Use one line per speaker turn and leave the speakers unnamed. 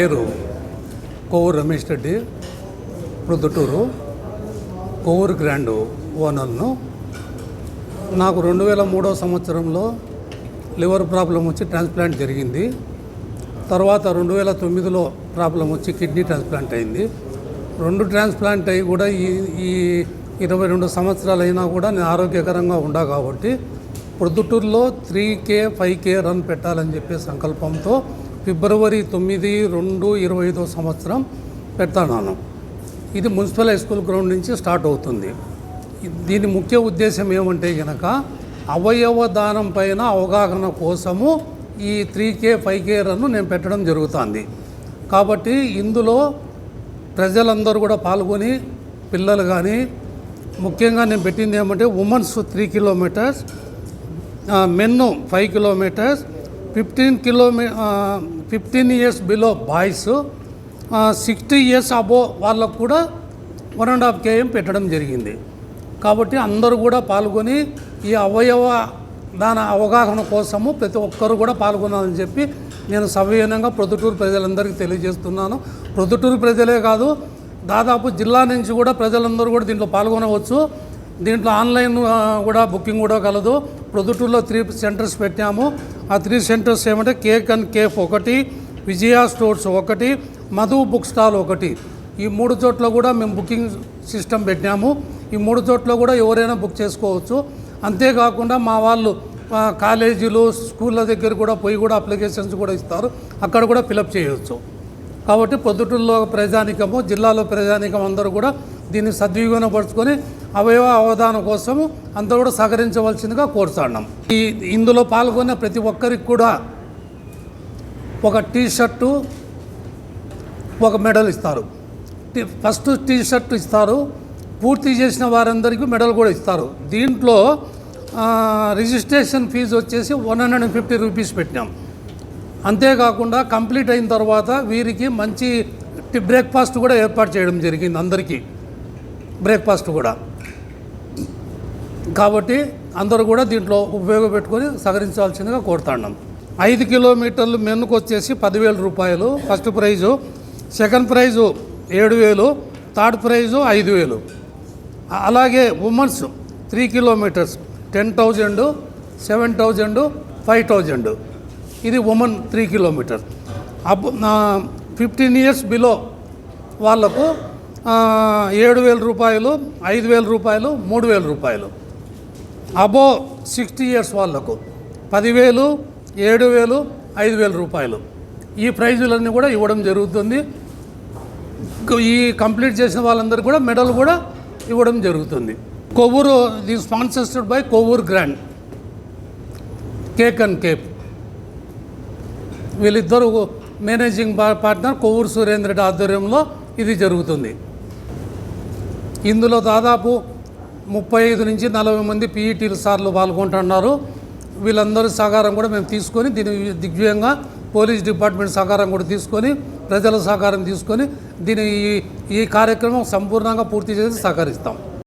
పేరు కోవూరు రమేష్ రెడ్డి ప్రొద్దుటూరు. కోవూరు గ్రాండ్ ఓనర్ను. నాకు రెండు వేల మూడో సంవత్సరంలో లివర్ ప్రాబ్లం వచ్చి ట్రాన్స్ప్లాంట్ జరిగింది. తర్వాత రెండు వేల తొమ్మిదిలో ప్రాబ్లం వచ్చి కిడ్నీ ట్రాన్స్ప్లాంట్ అయింది. రెండు ట్రాన్స్ప్లాంట్ అయ్యి కూడా ఈ ఈ ఇరవై రెండు సంవత్సరాలు అయినా కూడా నేను ఆరోగ్యకరంగా ఉండా కాబట్టి ప్రొద్దుటూరులో three K five K run పెట్టాలని చెప్పే సంకల్పంతో ఫిబ్రవరి తొమ్మిది రెండు ఇరవై ఐదో సంవత్సరం పెడతాను. ఇది మున్సిపల్ హై స్కూల్ గ్రౌండ్ నుంచి స్టార్ట్ అవుతుంది. దీని ముఖ్య ఉద్దేశం ఏమంటే గనక అవయవ దానం పైన అవగాహన కోసము ఈ త్రీ కే ఫైవ్ కే రన్ను నేను పెట్టడం జరుగుతుంది. కాబట్టి ఇందులో ప్రజలందరూ కూడా పాల్గొని పిల్లలు కానీ ముఖ్యంగా నేను పెట్టింది ఏమంటే women's three kilometres men five kilometres fifteen kilometres fifteen years below boys sixty years above వాళ్ళకు కూడా వన్ అండ్ హాఫ్ కేఎం పెట్టడం జరిగింది. కాబట్టి అందరూ కూడా పాల్గొని ఈ అవయవ దాని అవగాహన కోసము ప్రతి ఒక్కరు కూడా పాల్గొనాలని చెప్పి నేను సవినయంగా ప్రొద్దుటూరు ప్రజలందరికీ తెలియజేస్తున్నాను. ప్రొద్దుటూరు ప్రజలే కాదు దాదాపు జిల్లా నుంచి కూడా ప్రజలందరూ కూడా దీంట్లో పాల్గొనవచ్చు. దీంట్లో ఆన్లైన్ కూడా బుకింగ్ కూడా కలదు. ప్రొద్దుటూరులో త్రీ సెంటర్స్ పెట్టాము. ఆ త్రీ సెంటర్స్ ఏమంటే కేక్ అండ్ కేఫ్ ఒకటి విజయ స్టోర్స్ ఒకటి మధు బుక్ స్టాల్ ఒకటి. ఈ మూడు చోట్ల కూడా మేము బుకింగ్ సిస్టమ్ పెట్టాము ఈ మూడు చోట్ల కూడా ఎవరైనా బుక్ చేసుకోవచ్చు. అంతేకాకుండా మా వాళ్ళు కాలేజీలు స్కూళ్ళ దగ్గర కూడా పోయి కూడా అప్లికేషన్స్ కూడా ఇస్తారు. అక్కడ కూడా ఫిలప్ చేయవచ్చు కాబట్టి పొద్దుటూరులో ప్రజానికము జిల్లాలో ప్రజానికం అందరూ కూడా దీన్ని సద్వినియోగపరుచుకొని అవయవ అవధానం కోసము అందరూ కూడా సహకరించవలసిందిగా కోరుతున్నాం. ఈ ఇందులో పాల్గొన్న ప్రతి ఒక్కరికి కూడా ఒక టీ షర్టు ఒక మెడల్ ఇస్తారు. ఫస్ట్ టీ షర్ట్ ఇస్తారు. పూర్తి చేసిన వారందరికీ మెడల్ కూడా ఇస్తారు. దీంట్లో రిజిస్ట్రేషన్ ఫీజు వచ్చేసి one hundred and fifty rupees పెట్టినాం. అంతేకాకుండా కంప్లీట్ అయిన తర్వాత వీరికి మంచి బ్రేక్ఫాస్ట్ కూడా ఏర్పాటు చేయడం జరిగింది అందరికీ. బ్రేక్ఫాస్ట్ కూడా. కాబట్టి అందరూ కూడా దీంట్లో ఉపయోగపెట్టుకొని సహకరించాల్సిందిగా కోరుతున్నాం ఐదు కిలోమీటర్లు మెన్నుకు వచ్చేసి పదివేల రూపాయలు. ఫస్ట్ ప్రైజు సెకండ్ ప్రైజు ఏడు వేలు థర్డ్ ప్రైజు ఐదు వేలు. అలాగే women's three kilometres ten thousand seven thousand five thousand. ఇది ఉమెన్ త్రీ కిలోమీటర్స్ అబ్ ఫిఫ్టీన్ ఇయర్స్ బిలో వాళ్ళకు ఏడు వేల రూపాయలు ఐదు వేల రూపాయలు మూడు వేల రూపాయలు. అబో సిక్స్టీ ఇయర్స్ వాళ్ళకు పదివేలు ఏడు వేలు ఐదు వేల రూపాయలు. ఈ ప్రైజులన్నీ కూడా ఇవ్వడం జరుగుతుంది. ఈ కంప్లీట్ చేసిన వాళ్ళందరూ కూడా మెడల్ కూడా ఇవ్వడం జరుగుతుంది. Kovvuru the sponsored by Kovvuru grand. Cake and cafe. వీళ్ళిద్దరూ మేనేజింగ్ పార్ట్నర్ కొవ్వూరు సురేంద్ర ఆధ్వర్యంలో ఇది జరుగుతుంది. ఇందులో దాదాపు ముప్పై ఐదు నుంచి నలభై మంది పీఈటీలు సార్లు పాల్గొంటున్నారు. వీళ్ళందరూ సహకారం కూడా మేము తీసుకొని దీని దిగ్విజయంగా పోలీస్ డిపార్ట్మెంట్ సహకారం కూడా తీసుకొని ప్రజల సహకారం తీసుకొని దీని ఈ ఈ కార్యక్రమం సంపూర్ణంగా పూర్తి చేసి సహకరిస్తాం.